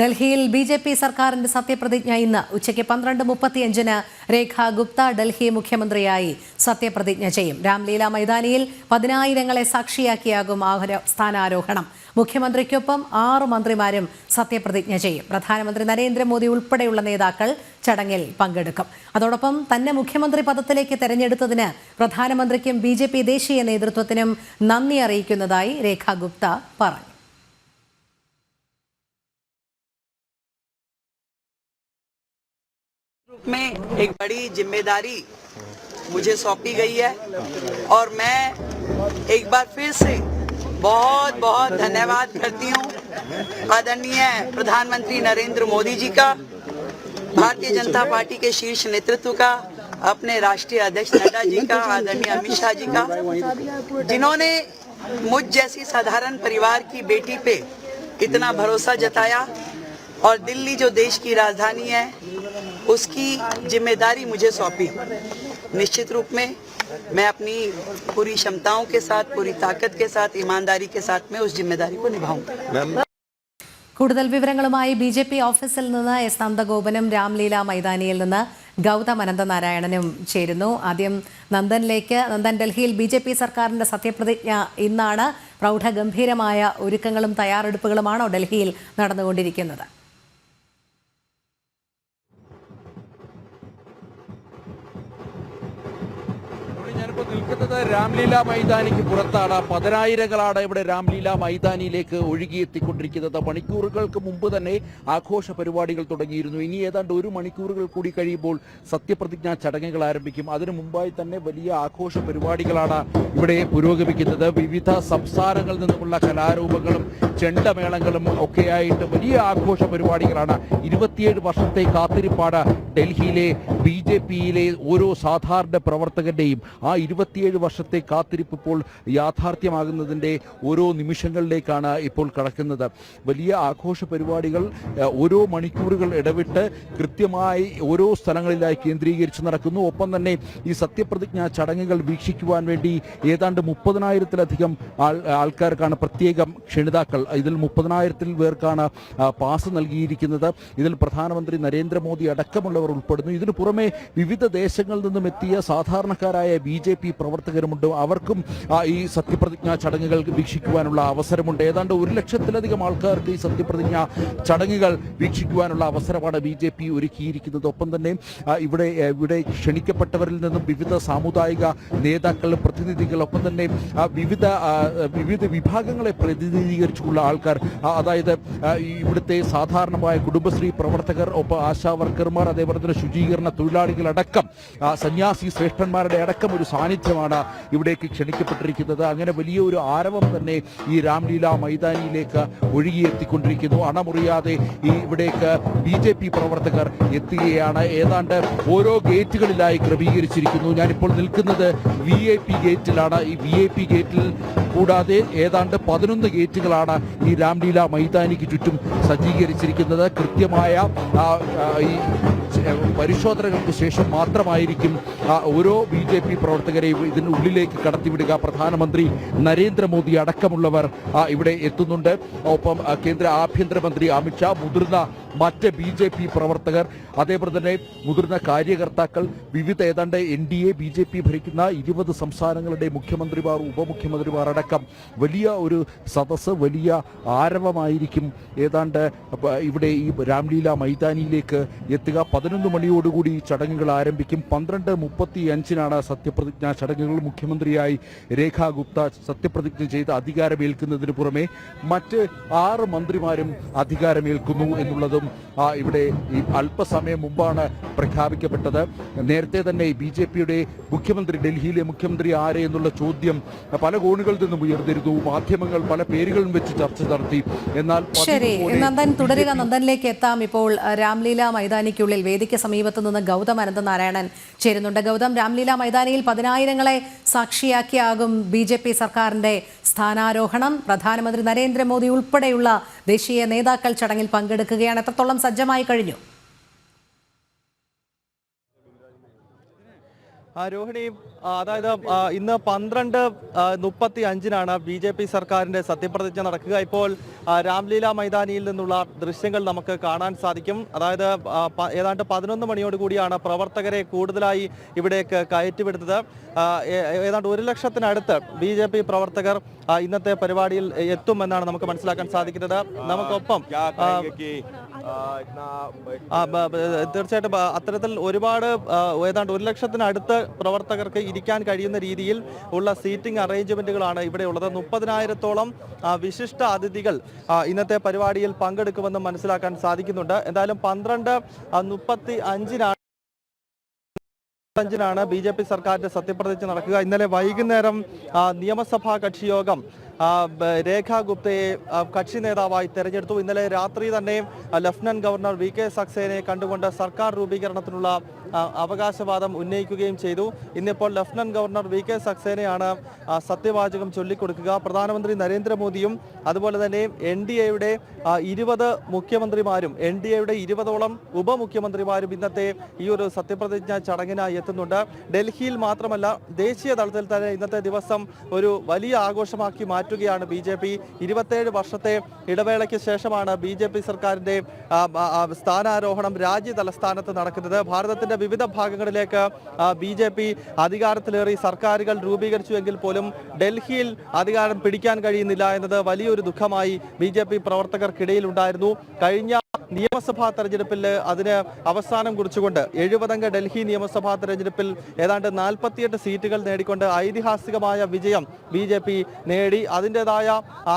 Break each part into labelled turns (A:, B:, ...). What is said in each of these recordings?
A: ഡൽഹിയിൽ B J P സർക്കാരിന്റെ സത്യപ്രതിജ്ഞ ഇന്ന് ഉച്ചയ്ക്ക് പന്ത്രണ്ട് മുപ്പത്തിയഞ്ചിന് രേഖ ഗുപ്ത ഡൽഹി മുഖ്യമന്ത്രിയായി സത്യപ്രതിജ്ഞ ചെയ്യും. രാംലീല മൈതാനിയിൽ പതിനായിരങ്ങളെ സാക്ഷിയാക്കിയാകും സ്ഥാനാരോഹണം. മുഖ്യമന്ത്രിക്കൊപ്പം ആറ് മന്ത്രിമാരും സത്യപ്രതിജ്ഞ ചെയ്യും. പ്രധാനമന്ത്രി നരേന്ദ്രമോദി ഉൾപ്പെടെയുള്ള നേതാക്കൾ ചടങ്ങിൽ പങ്കെടുക്കും. അതോടൊപ്പം തന്നെ മുഖ്യമന്ത്രി പദത്തിലേക്ക് തെരഞ്ഞെടുത്തതിന് പ്രധാനമന്ത്രിക്കും ബി ദേശീയ നേതൃത്വത്തിനും നന്ദി അറിയിക്കുന്നതായി രേഖ ഗുപ്ത പറഞ്ഞു.
B: में एक बड़ी ज़िम्मेदारी मुझे सौंपी गई है और मैं एक बार फिर से बहुत बहुत धन्यवाद करती हूँ आदरणीय प्रधानमंत्री नरेंद्र मोदी जी का, भारतीय जनता पार्टी के शीर्ष नेतृत्व का, अपने राष्ट्रीय अध्यक्ष नड्डा जी का, आदरणीय अमित शाह जी का, जिन्होंने मुझ जैसी साधारण परिवार की बेटी पे इतना भरोसा जताया और दिल्ली जो देश की राजधानी है उसकी जिम्मेदारी मुझे सौंपी निश्चित रूप में मैं अपनी पूरी क्षमताओं के साथ पूरी ताकत के साथ ईमानदारी के साथ में उस जिम्मेदारी को निभाऊंगा
A: കൂടുതൽ വിവരങ്ങളുമായി ബി ജെ പി ഓഫീസിൽ നിന്ന് എസ് നന്ദഗോപനും രാംലീല മൈതാനിയിൽ നിന്ന് ഗൗതം അനന്തനാരായണനും ചേരുന്നു ആദ്യം നന്ദനിലേക്ക് നന്ദൻ ഡൽഹിയിൽ ബി ജെ പി സർക്കാരിന്റെ സത്യപ്രതിജ്ഞ ഇന്നാണ് പ്രൗഢഗംഭീരമായ ഒരുക്കങ്ങളും തയ്യാറെടുപ്പുകളുമാണോ ഡൽഹിയിൽ നടന്നുകൊണ്ടിരിക്കുന്നത്
C: ഞാനിപ്പോൾ നിൽക്കുന്നത് രാംലീല മൈതാനിക്ക് പുറത്താണ്. പതിനായിരങ്ങളാണ് ഇവിടെ രാംലീല മൈതാനിയിലേക്ക് ഒഴുകിയെത്തിക്കൊണ്ടിരിക്കുന്നത്. മണിക്കൂറുകൾക്ക് മുമ്പ് തന്നെ ആഘോഷ പരിപാടികൾ തുടങ്ങിയിരുന്നു. ഇനി ഏതാണ്ട് ഒരു മണിക്കൂറുകൾ കൂടി കഴിയുമ്പോൾ സത്യപ്രതിജ്ഞാ ചടങ്ങുകൾ ആരംഭിക്കും. അതിനു മുമ്പായി തന്നെ വലിയ ആഘോഷ പരിപാടികളാണ് ഇവിടെ പുരോഗമിക്കുന്നത്. വിവിധ സംസ്ഥാനങ്ങളിൽ നിന്നുമുള്ള കലാരൂപങ്ങളും ചെണ്ടമേളങ്ങളും ഒക്കെയായിട്ട് വലിയ ആഘോഷ പരിപാടികളാണ്. ഇരുപത്തിയേഴ് വർഷത്തെ കാത്തിരിപ്പാണ് ഡൽഹിയിലെ ബി ജെ പിയിലെ ഓരോ സാധാരണ പ്രവർത്തകന്റെയും. ആ ഇരുപത്തിയേഴ് വർഷത്തെ കാത്തിരിപ്പ് ഇപ്പോൾ യാഥാർത്ഥ്യമാകുന്നതിന്റെ ഓരോ നിമിഷങ്ങളിലേക്കാണ് ഇപ്പോൾ കടക്കുന്നത്. വലിയ ആഘോഷ പരിപാടികൾ ഓരോ മണിക്കൂറുകൾ ഇടവിട്ട് കൃത്യമായി ഓരോ സ്ഥലങ്ങളിലായി കേന്ദ്രീകരിച്ച് നടക്കുന്നു. ഒപ്പം തന്നെ ഈ സത്യപ്രതിജ്ഞാ ചടങ്ങുകൾ വീക്ഷിക്കുവാൻ വേണ്ടി ഏതാണ്ട് മുപ്പതിനായിരത്തിലധികം ആൾ ആൾക്കാർക്കാണ് പ്രത്യേകം ക്ഷണിതാക്കൾ. ഇതിൽ മുപ്പതിനായിരത്തിൽ പേർക്കാണ് പാസ് നൽകിയിരിക്കുന്നത്. ഇതിൽ പ്രധാനമന്ത്രി നരേന്ദ്രമോദി അടക്കമുള്ളവർ ഉൾപ്പെടുന്നു. ഇതിനു പുറമെ വിവിധ ദേശങ്ങളിൽ നിന്നും എത്തിയ സാധാരണക്കാരായ ബി ജെ പി പ്രവർത്തകരുമുണ്ട്. അവർക്കും ഈ സത്യപ്രതിജ്ഞാ ചടങ്ങുകൾ വീക്ഷിക്കുവാനുള്ള അവസരമുണ്ട്. ഏതാണ്ട് ഒരു ലക്ഷത്തിലധികം ആൾക്കാർക്ക് ഈ സത്യപ്രതിജ്ഞ ചടങ്ങുകൾ വീക്ഷിക്കുവാനുള്ള അവസരമാണ് ബി ജെ പി ഒരുക്കിയിരിക്കുന്നത്. ഒപ്പം തന്നെ ഇവിടെ ഇവിടെ ക്ഷണിക്കപ്പെട്ടവരിൽ നിന്നും വിവിധ സാമുദായിക നേതാക്കൾ പ്രതിനിധികൾ ഒപ്പം തന്നെ വിവിധ വിവിധ വിഭാഗങ്ങളെ പ്രതിനിധീകരിച്ചുള്ള ആൾക്കാർ അതായത് ഇവിടുത്തെ സാധാരണമായ കുടുംബശ്രീ പ്രവർത്തകർ ഒപ്പം ആശാ വർക്കർമാർ അതേപോലെ തന്നെ ശുചീകരണ തൊഴിലാളികളടക്കം സന്യാസി ശ്രേഷ്ഠന്മാരുടെ അടക്കം ഒരു സാന്നിധ്യമാണ് ഇവിടേക്ക് ക്ഷണിക്കപ്പെട്ടിരിക്കുന്നത്. അങ്ങനെ വലിയ ഒരു ആരവം തന്നെ ഈ രാംലീല മൈതാനിയിലേക്ക് ഒഴുകിയെത്തിക്കൊണ്ടിരിക്കുന്നു. അണമുറിയാതെ ഈ ഇവിടേക്ക് ബി ജെ പി പ്രവർത്തകർ എത്തുകയാണ്. ഏതാണ്ട് ഓരോ ഗേറ്റുകളിലായി ക്രമീകരിച്ചിരിക്കുന്നു. ഞാനിപ്പോൾ നിൽക്കുന്നത് വി ഐ പി ഗേറ്റിലാണ്. ഈ വി ഐ പി ഗേറ്റിൽ കൂടാതെ ഏതാണ്ട് പതിനൊന്ന് ഗേറ്റുകളാണ് ഈ രാംലീല മൈതാനിക്ക് ചുറ്റും സജ്ജീകരിച്ചിരിക്കുന്നത്. കൃത്യമായ ഈ പരിശോധനകൾക്ക് ശേഷം മാത്രമായിരിക്കും ഓരോ ബി ജെ പി പ്രവർത്തകരെയും ഇതിനുള്ളിലേക്ക് കടത്തിവിടുക. പ്രധാനമന്ത്രി നരേന്ദ്രമോദി അടക്കമുള്ളവർ ഇവിടെ എത്തുന്നുണ്ട്. ഒപ്പം കേന്ദ്ര ആഭ്യന്തരമന്ത്രി അമിത്ഷാ മുതിർന്ന മറ്റ് ബി ജെ പി പ്രവർത്തകർ അതേപോലെ തന്നെ മുതിർന്ന കാര്യകർത്താക്കൾ വിവിധ ഏതാണ്ട് N D A B J P ഭരിക്കുന്ന ഇരുപത് സംസ്ഥാനങ്ങളുടെ മുഖ്യമന്ത്രിമാർ ഉപമുഖ്യമന്ത്രിമാർ അടക്കം വലിയ ഒരു സദസ്സ് വലിയ ആരവമായിരിക്കും. ഏതാണ്ട് ഇവിടെ ഈ രാംലീല മൈതാനിയിലേക്ക് എത്തുക. പതിനൊന്ന് മണിയോടുകൂടി ചടങ്ങുകൾ ആരംഭിക്കും. പന്ത്രണ്ട് മുപ്പത്തി അഞ്ചിനാണ് സത്യപ്രതിജ്ഞാ ചടങ്ങുകൾ. മുഖ്യമന്ത്രിയായി രേഖാ ഗുപ്ത സത്യപ്രതിജ്ഞ ചെയ്ത് അധികാരമേൽക്കുന്നതിന് പുറമെ മറ്റ് ആറ് മന്ത്രിമാരും അധികാരമേൽക്കുന്നു എന്നുള്ളതും ആ, ഇവിടെ ഈ അല്പസമയം മുമ്പാണ് പ്രഖ്യാപിക്കപ്പെട്ടത്. നേരത്തെ തന്നെ ബി ജെ പിയുടെ മുഖ്യമന്ത്രി ഡൽഹിയിലെ മുഖ്യമന്ത്രി ആരെ എന്നുള്ള ചോദ്യം പല കോണുകളിൽ നിന്നും ഉയർന്നിരുന്നു. മാധ്യമങ്ങൾ പല പേരുകളും വെച്ച് ചർച്ച നടത്തി. എന്നാൽ
A: ശരി നന്ദൻ തുടരുക. നന്ദനിലേക്ക് എത്താം. ഇപ്പോൾ രാംലീല മൈതാനിക്കുള്ളിൽ വേദിക്ക് സമീപത്ത് നിന്ന് ഗൗതം അനന്തനാരായണൻ ചേരുന്നുണ്ട്. ഗൗതം രാംലീല മൈതാനിയിൽ പതിനായിരങ്ങളെ സാക്ഷിയാക്കിയാകും ബി ജെ പി സർക്കാരിന്റെ സ്ഥാനാരോഹണം. പ്രധാനമന്ത്രി നരേന്ദ്രമോദി ഉൾപ്പെടെയുള്ള ദേശീയ നേതാക്കൾ ചടങ്ങിൽ പങ്കെടുക്കുകയാണ്. എത്രത്തോളം സജ്ജമായി കഴിഞ്ഞു?
D: രോഹിണി അതായത് ഇന്ന് പന്ത്രണ്ട് മുപ്പത്തി അഞ്ചിനാണ് ബി ജെ പി സർക്കാരിന്റെ സത്യപ്രതിജ്ഞ നടക്കുക. ഇപ്പോൾ രാംലീല മൈതാനിയിൽ നിന്നുള്ള ദൃശ്യങ്ങൾ നമുക്ക് കാണാൻ സാധിക്കും. അതായത് ഏതാണ്ട് പതിനൊന്ന് മണിയോട് കൂടിയാണ് പ്രവർത്തകരെ കൂടുതലായി ഇവിടേക്ക് കയറ്റിവിടുന്നത്. ഏതാണ്ട് ഒരു ലക്ഷത്തിനടുത്ത് ബി ജെ പി പ്രവർത്തകർ ഇന്നത്തെ പരിപാടിയിൽ എത്തുമെന്നാണ് നമുക്ക് മനസ്സിലാക്കാൻ സാധിക്കുന്നത്. നമുക്കൊപ്പം തീർച്ചയായിട്ടും അത്തരത്തിൽ ഒരുപാട് ഏതാണ്ട് ഒരു ലക്ഷത്തിനടുത്ത് പ്രവർത്തകർക്ക് ഇരിക്കാൻ കഴിയുന്ന രീതിയിൽ ഉള്ള സീറ്റിംഗ് അറേഞ്ച്മെന്റുകളാണ് ഇവിടെ ഉള്ളത്. മുപ്പതിനായിരത്തോളം വിശിഷ്ട അതിഥികൾ ഇന്നത്തെ പരിപാടിയിൽ പങ്കെടുക്കുമെന്ന് മനസ്സിലാക്കാൻ സാധിക്കുന്നുണ്ട്. എന്തായാലും പന്ത്രണ്ട് മുപ്പത്തി അഞ്ചിനാണ് ാണ് ബി ജെ പി സർക്കാരിന്റെ സത്യപ്രതിജ്ഞ നടക്കുക. ഇന്നലെ വൈകുന്നേരം നിയമസഭാ കക്ഷിയോഗം രേഖാ ഗുപ്തയെ കക്ഷി നേതാവായി തെരഞ്ഞെടുത്തു. ഇന്നലെ രാത്രി തന്നെ ലഫ്റ്റനന്റ് ഗവർണർ വി കെ സക്സേനയെ കണ്ടുകൊണ്ട് സർക്കാർ രൂപീകരണത്തിനുള്ള അവകാശവാദം ഉന്നയിക്കുകയും ചെയ്തു. ഇന്നിപ്പോൾ ലഫ്റ്റനന്റ് ഗവർണർ വി കെ സക്സേനയാണ് സത്യവാചകം ചൊല്ലിക്കൊടുക്കുക. പ്രധാനമന്ത്രി നരേന്ദ്രമോദിയും അതുപോലെ തന്നെ എൻ ഡി എയുടെ ഇരുപത് മുഖ്യമന്ത്രിമാരും എൻ ഡി എയുടെ ഇരുപതോളം ഉപമുഖ്യമന്ത്രിമാരും ഇന്നത്തെ ഈ ഒരു സത്യപ്രതിജ്ഞ ചടങ്ങിനായി എത്തുന്നുണ്ട്. ഡൽഹിയിൽ മാത്രമല്ല ദേശീയ തലത്തിൽ തന്നെ ഇന്നത്തെ ദിവസം ഒരു വലിയ ആഘോഷമാക്കി മാറ്റുകയാണ് ബി ജെ പി. ഇരുപത്തേഴ് വർഷത്തെ ഇടവേളയ്ക്ക് ശേഷമാണ് ബി ജെ പി ആ, സ്ഥാനാരോഹണം രാജ്യ തലസ്ഥാനത്ത് നടക്കുന്നത്. ഭാരതത്തിന്റെ വിവിധ ഭാഗങ്ങളിലേക്ക് ബി ജെ പി അധികാരത്തിലേറി സർക്കാരുകൾ രൂപീകരിച്ചുവെങ്കിൽ പോലും ഡൽഹിയിൽ അധികാരം പിടിക്കാൻ കഴിയുന്നില്ല എന്നത് വലിയൊരു ദുഃഖമായി ബി പ്രവർത്തകർക്കിടയിൽ ഉണ്ടായിരുന്നു കഴിഞ്ഞ നിയമസഭാ തെരഞ്ഞെടുപ്പിൽ അതിന് അവസാനം കുറിച്ചുകൊണ്ട് എഴുപതംഗ ഡൽഹി നിയമസഭാ തെരഞ്ഞെടുപ്പിൽ ഏതാണ്ട് നാൽപ്പത്തിയെട്ട് സീറ്റുകൾ നേടിക്കൊണ്ട് ഐതിഹാസികമായ വിജയം ബി ജെ പി നേടി. അതിന്റെതായ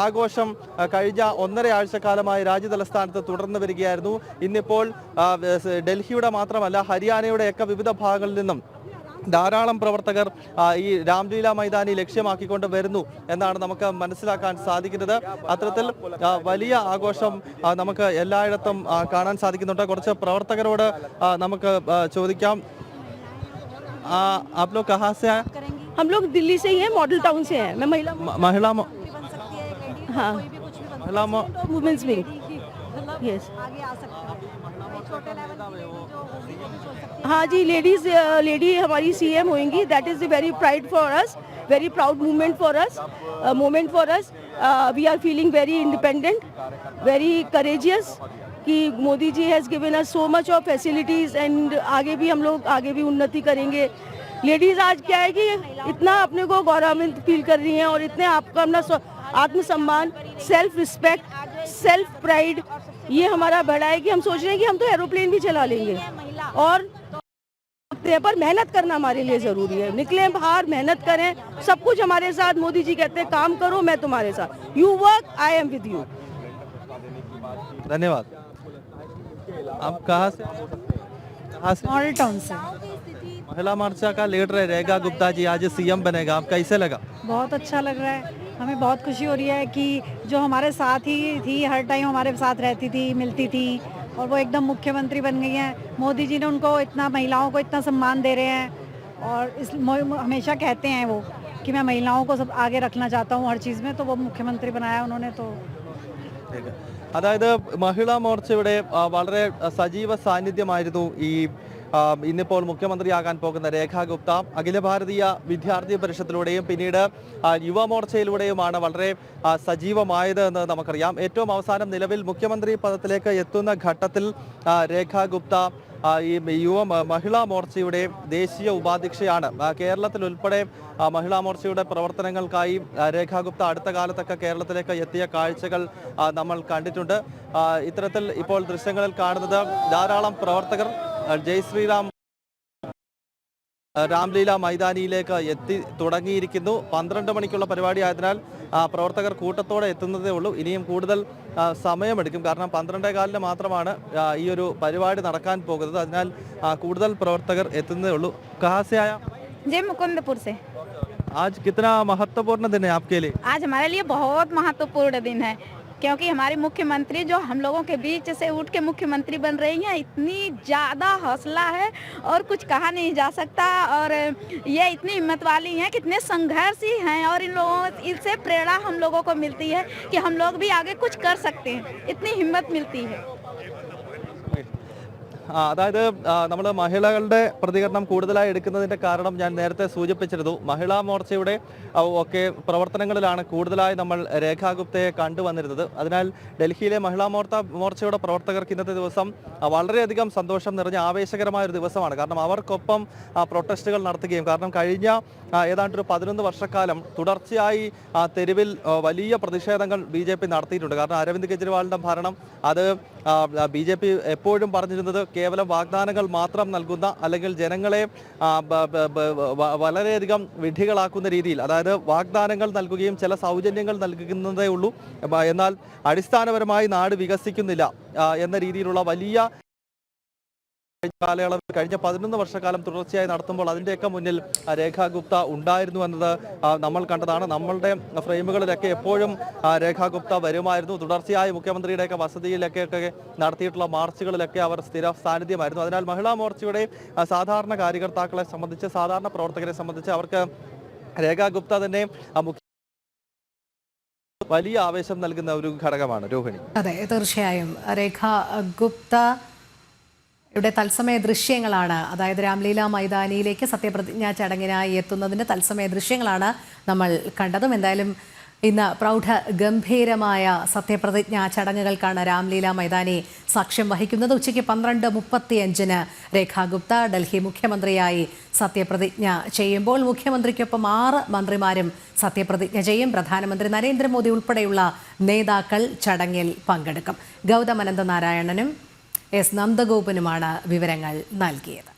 D: ആഘോഷം കഴിഞ്ഞ ഒന്നര ആഴ്ചക്കാലമായി രാജ്യതലസ്ഥാനത്ത് തുടർന്നു വരികയായിരുന്നു. ഇന്നിപ്പോൾ ഡൽഹിയുടെ മാത്രമല്ല ഹരിയാനയുടെയൊക്കെ വിവിധ ഭാഗങ്ങളിൽ നിന്നും ധാരാളം പ്രവർത്തകർ ആ, ഈ രാംലീല മൈതാനി ലക്ഷ്യമാക്കിക്കൊണ്ട് വരുന്നു എന്നാണ് നമുക്ക് മനസ്സിലാക്കാൻ സാധിക്കുന്നത് അത്തരത്തിൽ ആ, വലിയ ആഘോഷം ആ, നമുക്ക് എല്ലായിടത്തും ആ, കാണാൻ സാധിക്കുന്നുണ്ട് കുറച്ച് പ്രവർത്തകരോട് ആ, നമുക്ക് ആ, ചോദിക്കാം ആ, आप लोग कहाँ से आए
E: हम लोग दिल्ली से ही हैं मॉडल टाउन से हैं मैं महिला
D: म- महिला मो-
E: हाँ
D: महिला मो-
E: वुमेन्स विंग यस हाँ जी लेडीज़ लेडी हमारी सीएम होंगी that is very pride for us very proud movement for us moment for us we are feeling very independent very courageous कि Modi ji has given us so much of facilities and आगे भी हम लोग आगे भी उन्नति करेंगे। Ladies आज क्या है कि इतना अपने को गौरवान्वित फील कर रही हैं और इतने आपका अपना आत्मसम्मान सेल्फ रिस्पेक्ट सेल्फ प्राइड ये हमारा बड़ा है कि हम सोच रहे हैं कि हम तो एरोप्लेन भी चला लेंगे। और पर मेहनत करना हमारे लिए ज़रूरी है। निकले बाहर मेहनत करें सब कुछ हमारे साथ। मोदी जी कहते हैं काम करो मैं तुम्हारे साथ। You work I am with you
D: धन्यवाद। आप कहाँ से? कहाँ से?
F: मॉडल टाउन से।
D: महिला मोर्चा का लीडर रहेगा गुप्ता जी। आज सीएम बनेगा। आप कैसे लगा?
F: बहुत अच्छा लग रहा है। हमें बहुत खुशी हो रही है कि जो हमारे साथ ही थी हर टाइम हमारे साथ रहती थी मिलती थी और वो एकदम मुख्यमंत्री बन गई हैं मोदी जी ने उनको इतना महिलाओं को इतना सम्मान दे रहे हैं और इस मो- हमेशा कहते हैं वो कि मैं महिलाओं को सब आगे रखना चाहता हूँ हर चीज़ में तो वो मुख्यमंत्री बनाया उन्होंने तो
D: അതായത് മഹിളാ മോർച്ചയുടെ ആ, വളരെ ആ, സജീവ സാന്നിധ്യമായിരുന്നു ഈ ആ, ഇന്നിപ്പോൾ മുഖ്യമന്ത്രിയാകാൻ പോകുന്ന രേഖാ ഗുപ്ത അഖില ഭാരതീയ വിദ്യാർത്ഥി പരിഷത്തിലൂടെയും പിന്നീട് യുവമോർച്ചയിലൂടെയുമാണ് വളരെ സജീവമായത് എന്ന് നമുക്കറിയാം. ഏറ്റവും അവസാനം നിലവിൽ മുഖ്യമന്ത്രി പദത്തിലേക്ക് എത്തുന്ന ഘട്ടത്തിൽ രേഖാ ഗുപ്ത ഈ യുവ മഹിളാ മോർച്ചയുടെ ദേശീയ ഉപാധ്യക്ഷയാണ്. കേരളത്തിൽ ഉൾപ്പെടെ മഹിളാ മോർച്ചയുടെ പ്രവർത്തനങ്ങൾക്കായി ആ, രേഖാ ഗുപ്ത അടുത്ത കാലത്തൊക്കെ കേരളത്തിലേക്ക് എത്തിയ കാഴ്ചകൾ നമ്മൾ കണ്ടിട്ടുണ്ട്. ഇത്തരത്തിൽ ഇപ്പോൾ ദൃശ്യങ്ങളിൽ കാണുന്നത് ധാരാളം പ്രവർത്തകർ ജയ് ശ്രീറാം ആ, രാംലീല മൈതാനിയിലേക്ക് എത്തി തുടങ്ങിയിരിക്കുന്നു പന്ത്രണ്ട് മണിക്കുള്ള പരിപാടി ആയതിനാൽ ആ, പ്രവർത്തകർ കൂട്ടത്തോടെ എത്തുന്നതേ ഉള്ളൂ ഇനിയും കൂടുതൽ ആ, സമയമെടുക്കും കാരണം പന്ത്രണ്ടേ കാലിന് മാത്രമാണ് ആ, ഈ ഒരു പരിപാടി നടക്കാൻ പോകുന്നത് അതിനാൽ ആ, കൂടുതൽ പ്രവർത്തകർ എത്തുന്നതേ ഉള്ളൂ കഹാസയായ
G: जय मुकुंदपुर से
D: आज कितना महत्वपूर्ण दिन है आपके लिए
G: आज हमारे लिए बहुत महत्वपूर्ण दिन है क्योंकि हमारे मुख्यमंत्री जो हम लोगों के बीच से उठ के मुख्यमंत्री बन रही हैं, इतनी ज़्यादा हौसला है और कुछ कहा नहीं जा सकता और ये इतनी हिम्मत वाली हैं, कितने ही हैं और इन लोगों, इनसे प्रेरणा हम लोगों को मिलती है कि हम लोग भी आगे कुछ कर सकते हैं। इतनी हिम्मत मिलती है।
D: അതായത് നമ്മൾ മഹിളകളുടെ പ്രതികരണം കൂടുതലായി എടുക്കുന്നതിന്റെ കാരണം ഞാൻ നേരത്തെ സൂചിപ്പിച്ചിരുന്നു. മഹിളാ മോർച്ചയുടെ ഒക്കെ പ്രവർത്തനങ്ങളിലാണ് കൂടുതലായി നമ്മൾ രേഖാഗുപ്തയെ കണ്ടുവന്നിരുന്നത്. അതിനാൽ ഡൽഹിയിലെ മഹിളാ മോർച്ച മോർച്ചയുടെ പ്രവർത്തകർക്ക് ഇന്നത്തെ ദിവസം വളരെയധികം സന്തോഷം നിറഞ്ഞ ആവേശകരമായ ഒരു ദിവസമാണ്. കാരണം അവർക്കൊപ്പം പ്രൊട്ടസ്റ്റുകൾ നടത്തുകയും കാരണം കഴിഞ്ഞ ഏതാണ്ട് ഒരു പതിനൊന്ന് വർഷക്കാലം തുടർച്ചയായി തെരുവിൽ വലിയ പ്രതിഷേധങ്ങൾ ബി നടത്തിയിട്ടുണ്ട്. കാരണം അരവിന്ദ് കെജ്രിവാളിന്റെ ഭരണം അത് ബി എപ്പോഴും പറഞ്ഞിരുന്നത് കേവലം വാഗ്ദാനങ്ങൾ മാത്രം നൽകുന്ന അല്ലെങ്കിൽ ജനങ്ങളെ വളരെയധികം വിഡ്ഢികളാക്കുന്ന രീതിയിൽ അതായത് വാഗ്ദാനങ്ങൾ നൽകുകയും ചില സൗജന്യങ്ങൾ നൽകുന്നതേ ഉള്ളൂ. എന്നാൽ അടിസ്ഥാനപരമായി നാട് വികസിക്കുന്നില്ല എന്ന രീതിയിലുള്ള വലിയ കാലയളവിൽ കഴിഞ്ഞ പതിനൊന്ന് വർഷക്കാലം തുടർച്ചയായി നടത്തുമ്പോൾ അതിന്റെയൊക്കെ മുന്നിൽ രേഖാ ഗുപ്ത ഉണ്ടായിരുന്നു എന്നത് നമ്മൾ കണ്ടതാണ്. നമ്മളുടെ ഫ്രെയിമുകളിലൊക്കെ എപ്പോഴും രേഖാ ഗുപ്ത വരുമായിരുന്നു. തുടർച്ചയായി മുഖ്യമന്ത്രിയുടെയൊക്കെ വസതിയിലൊക്കെ നടത്തിയിട്ടുള്ള മാർച്ചുകളിലൊക്കെ അവർ സ്ഥിര സാന്നിധ്യമായിരുന്നു. അതിനാൽ മഹിളാ മോർച്ചയുടെ സാധാരണ കാര്യകർത്താക്കളെ സംബന്ധിച്ച് സാധാരണ പ്രവർത്തകരെ സംബന്ധിച്ച് അവർക്ക് രേഖാ ഗുപ്ത തന്നെ വലിയ ആവേശം നൽകുന്ന ഒരു ഘടകമാണ് രോഹിണി.
A: അതെ തീർച്ചയായും. രേഖ ഗുപ്ത ഇവിടെ തത്സമയ ദൃശ്യങ്ങളാണ്. അതായത് രാംലീല മൈതാനിയിലേക്ക് സത്യപ്രതിജ്ഞാ ചടങ്ങിനായി എത്തുന്നതിന്റെ തത്സമയ ദൃശ്യങ്ങളാണ് നമ്മൾ കണ്ടതും. എന്തായാലും ഇന്ന് പ്രൗഢ ഗംഭീരമായ സത്യപ്രതിജ്ഞാ ചടങ്ങുകൾക്കാണ് രാംലീല മൈതാനി സാക്ഷ്യം വഹിക്കുന്നത്. ഉച്ചയ്ക്ക് പന്ത്രണ്ട് മുപ്പത്തിയഞ്ചിന് രേഖാ ഗുപ്ത ഡൽഹി മുഖ്യമന്ത്രിയായി സത്യപ്രതിജ്ഞ ചെയ്യുമ്പോൾ മുഖ്യമന്ത്രിക്കൊപ്പം ആറ് മന്ത്രിമാരും സത്യപ്രതിജ്ഞ ചെയ്യും. പ്രധാനമന്ത്രി നരേന്ദ്രമോദി ഉൾപ്പെടെയുള്ള നേതാക്കൾ ചടങ്ങിൽ പങ്കെടുക്കും. ഗൗതമനന്ദ അനന്തനാരായണനും എസ് നന്ദഗോപനുമാണ് വിവരങ്ങൾ നൽകിയത്.